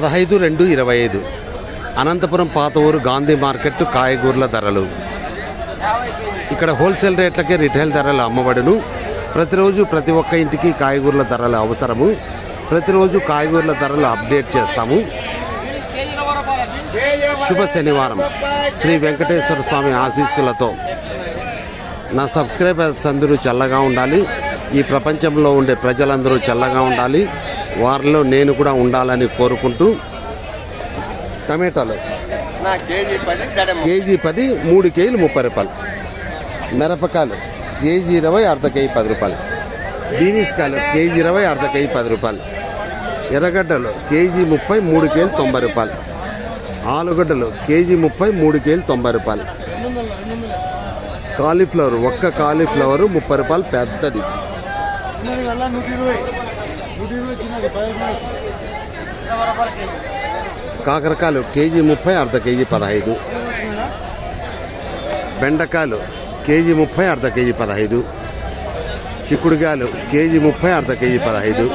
పదహైదు రెండు ఇరవై ఐదు. అనంతపురం పాత ఊరు గాంధీ మార్కెట్ కాయగూరల ధరలు. ఇక్కడ హోల్సేల్ రేట్లకే రిటైల్ ధరలు అమ్మబడును. ప్రతిరోజు ప్రతి ఒక్క ఇంటికి కాయగూరల ధరలు అవసరము. ప్రతిరోజు కాయగూరల ధరలు అప్డేట్ చేస్తాము. శుభ శనివారం. శ్రీ వెంకటేశ్వర స్వామి ఆశీస్సులతో. నా సబ్స్క్రైబర్స్ అందరూ చల్లగా ఉండాలి. ఈ ప్రపంచంలో ఉండే ప్రజలందరూ చల్లగా ఉండాలి. వారిలో నేను కూడా ఉండాలని కోరుకుంటూ టమాటాలు. కేజీ పది మూడు కేజీలు ముప్పై రూపాయలు. మిరపకాయలు కేజీ ఇరవై అర్ధ కేజీ పది రూపాయలు. బీనీస్ కాయలు కేజీ ఇరవై అర్ధ కేజీ పది రూపాయలు. ఎర్రగడ్డలు కేజీ ముప్పై మూడు కేజీలు తొంభై రూపాయలు. ఆలుగడ్డలు కేజీ ముప్పై మూడు కేజీలు తొంభై రూపాయలు. కాలీఫ్లవర్ ఒక్క కాలీఫ్లవర్ ముప్పై రూపాయలు పెద్దది. కాకరకాయలు కేజీ ముప్పై అర్ధ కేజీ పదహైదు. బెండకాయలు కేజీ ముప్పై అర్ధ కేజీ పదహైదు. చిక్కుడుకాయలు కేజీ ముప్పై అర్ధ కేజీ పదహైదు.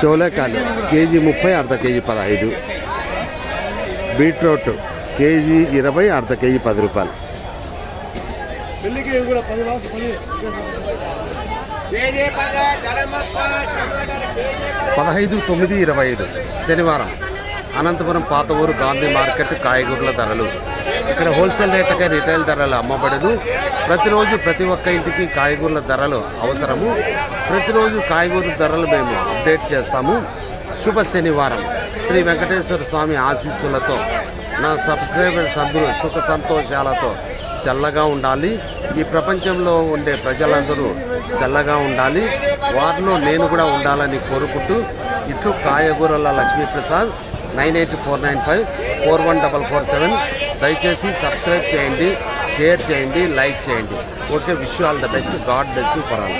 చోలేకాయలు కేజీ ముప్పై అర్ధ కేజీ పదహైదు. బీట్రూట్ కేజీ ఇరవై అర్ధ కేజీ పది రూపాయలు. పదహైదు తొమ్మిది ఇరవై ఐదు. శనివారం. అనంతపురం పాత ఊరు గాంధీ మార్కెట్ కాయగూరల ధరలు. ఇక్కడ హోల్సేల్ రేట్లకే రిటైల్ ధరలు అమ్మబడదు ప్రతిరోజు ప్రతి ఒక్క ఇంటికి కాయగూరల ధరలు అవసరము. ప్రతిరోజు కాయగూరల ధరలు మేము అప్డేట్ చేస్తాము. శుభ శనివారం. శ్రీ వెంకటేశ్వర స్వామి ఆశీస్సులతో నా సబ్స్క్రైబర్స్ అందరూ సుఖ సంతోషాలతో చల్లగా ఉండాలి. ఈ ప్రపంచంలో ఉండే ప్రజలందరూ చల్లగా ఉండాలి. వారిలో నేను కూడా ఉండాలని కోరుకుంటూ ఇట్లు కాయగూరల Lakshmiprasad nine eight four nine five four one double four seven. దయచేసి సబ్స్క్రైబ్ చేయండి షేర్ చేయండి లైక్ చేయండి. Okay wish all the best. God best for all.